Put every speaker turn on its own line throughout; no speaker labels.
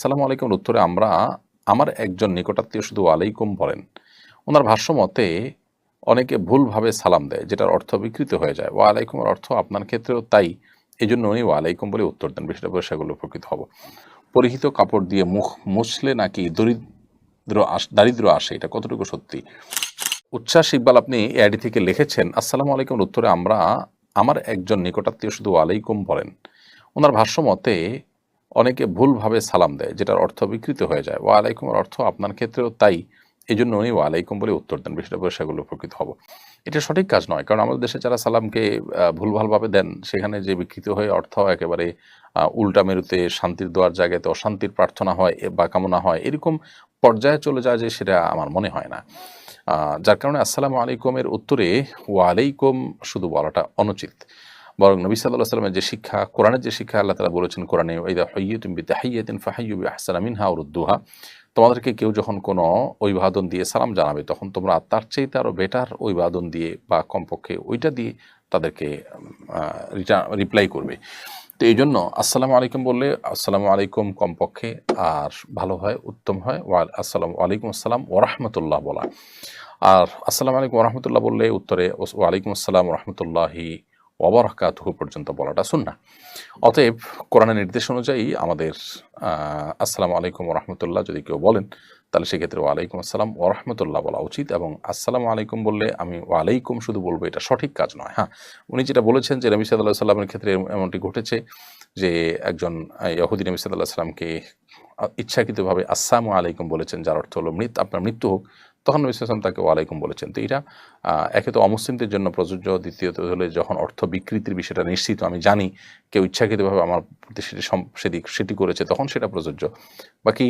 সালামু আলাইকুম উত্তরে আমরা আমার একজন নিকটাত্মীয় শুধু আলাইকুম বলেন। ওনার ভাষ্য মতে অনেকে ভুলভাবে সালাম দেয়, যেটার অর্থ বিকৃত হয়ে যায়। ওয়া আলাইকুমের অর্থ আপনার ক্ষেত্রেও তাই এই জন্য উনি ওয়া আলাইকুম বলে উত্তর দেন। বিষয়টা সেগুলো উপকৃত হব। পরিহিত কাপড় দিয়ে মুখ মুছলে নাকি দরিদ্র দারিদ্র আসে, এটা কতটুকু সত্যি? উচ্ছ্বাস ইকবাল, আপনি এআইডি থেকে লিখেছেন, আসসালামু আলাইকুম উত্তরে আমরা আমার একজন নিকটাত্মীয় শুধু আলাইকুম বলেন। ওনার ভাষ্য মতে অনেকে ভুলভাবে সালাম দেয়, যেটার অর্থ বিকৃত হয়ে যায়। ওয়া আলাইকুমের অর্থ আপনার ক্ষেত্রেও তাই। এই জন্য উনি ওয়া আলাইকুম বলে উত্তর দেন, বিষয়টা সেগুলো উপকৃত হব। এটা সঠিক কাজ নয়, কারণ আমাদের দেশে যারা সালামকে ভুলভালভাবে দেন, সেখানে যে বিকৃত হয়ে অর্থ একেবারে উল্টা মেরুতে শান্তির দোয়ার জায়গাতে অশান্তির প্রার্থনা হয় বা কামনা হয়, এরকম পর্যায়ে চলে যায় যে সেটা আমার মনে হয় না। যার কারণে আসসালামু আলাইকুমের উত্তরে ওয়া আলাইকুম শুধু বলাটা অনুচিত। বরং নবী সাল্লাহ সাল্লামের যে শিক্ষা, কোরআনের যে শিক্ষা আল্লাহ তালা বলেছেন কোরআনে ওইদা হইয়ুতুম বি তাহিয়াতিন ফাহাইয়ু বি আহসানা মিনহা উরুদ্দুহা তোমাদেরকে কেউ যখন কোনো অভিবাদন দিয়ে সালাম জানাবে, তখন তোমরা তার চাইতে আরও বেটার অভিবাদন দিয়ে বা কমপক্ষে ওইটা দিয়ে তাদেরকে রিপ্লাই করবে। তো এই জন্য আসসালামু আলাইকুম বললে আসসালামু আলাইকুম কমপক্ষে, আর ভালো হয়, উত্তম হয়, ওয়া আসসালামু আলাইকুম আসসালাম ওরহমতুল্লাহ বলা। আর আসসালামু আলাইকুম ওরহমতুল্লাহ বললে উত্তরে ওয়ালাইকুম আসসালাম রহমতুল্লাহি ওবরাকাতুহু পর্যন্ত বলাটা সুন্না অতএব কোরআনের নির্দেশ অনুযায়ী আমাদের আসসালামু আলাইকুম রহমতুল্লাহ যদি কেউ বলেন, তাহলে সেক্ষেত্রে ওয়ালাইকুম আসসালাম ওরহমতুল্লাহ বলা উচিত এবং আসসালামু আলাইকুম বললে আমি ওয়ালাইকুম শুধু বলব এটা সঠিক কাজ নয় হ্যাঁ। উনি যেটা বলেছেন যে নবী সাল্লাহ সাল্লামের ক্ষেত্রে এমনটি ঘটেছে যে একজন ইহুদি নবী সাল্লাহ সাল্লামকে ইচ্ছাকৃতভাবে আসসালামু আলাইকুম বলেছেন, যার অর্থ হলো মৃত আপনার মৃত্যু হোক। তখন নবী সাল্লাম তাকে ওয়ালাইকুম বলেছেন। তো এটা একে তো অমুসলিমদের জন্য প্রযোজ্য। দ্বিতীয়ত হলে যখন অর্থ বিকৃতির বিষয়টা নিশ্চিত, আমি জানি কেউ ইচ্ছাকৃতভাবে আমার প্রতি সেটি সেটি সেটি করেছে, তখন সেটা প্রযোজ্য। বাকি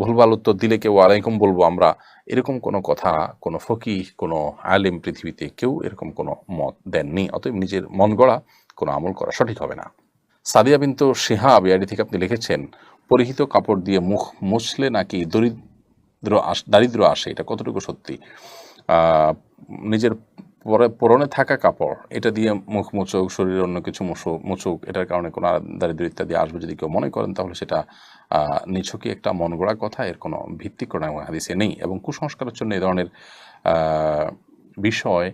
ভুলভাল উত্তর দিলে কেউ ওয়ালাইকুম বলব আমরা, এরকম কোনো কথা, কোনো ফকি কোনো আলেম পৃথিবীতে কেউ এরকম কোনো মত দেননি। অতএব নিজের মন গড়া কোনো আমল করা সঠিক হবে না। সাদিয়া বিন্তু শিহাব এআইডি থেকে আপনি লিখেছেন পরিহিত কাপড় দিয়ে মুখ মুছলে নাকি দরিদ্র দারিদ্র আসে? এটা কতটুকু সত্যি? নিজের পরে, পরনে থাকা কাপড়, এটা দিয়ে মুখ মুচুক শরীরে অন্য কিছু মুছুক মুচুক এটার কারণে কোনো দারিদ্র ইত্যাদি আসবে যদি কেউ মনে করেন, তাহলে সেটা নিছকই একটা মন গড়া কথা, এর কোনো ভিত্তি কোনো হাদিসে নেই। এবং কুসংস্কারের জন্য এই ধরনের বিষয়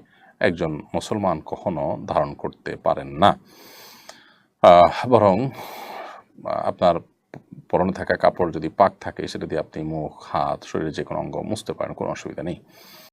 একজন মুসলমান কখনো ধারণ করতে পারেন না। বরং আপনার পরনে থাকা, কাপড় যদি পাক থাকে, সেটা দিয়ে আপনি মুখ, হাত, শরীরের যে কোনো অঙ্গ মুছতে পারেন, কোনো অসুবিধা নেই।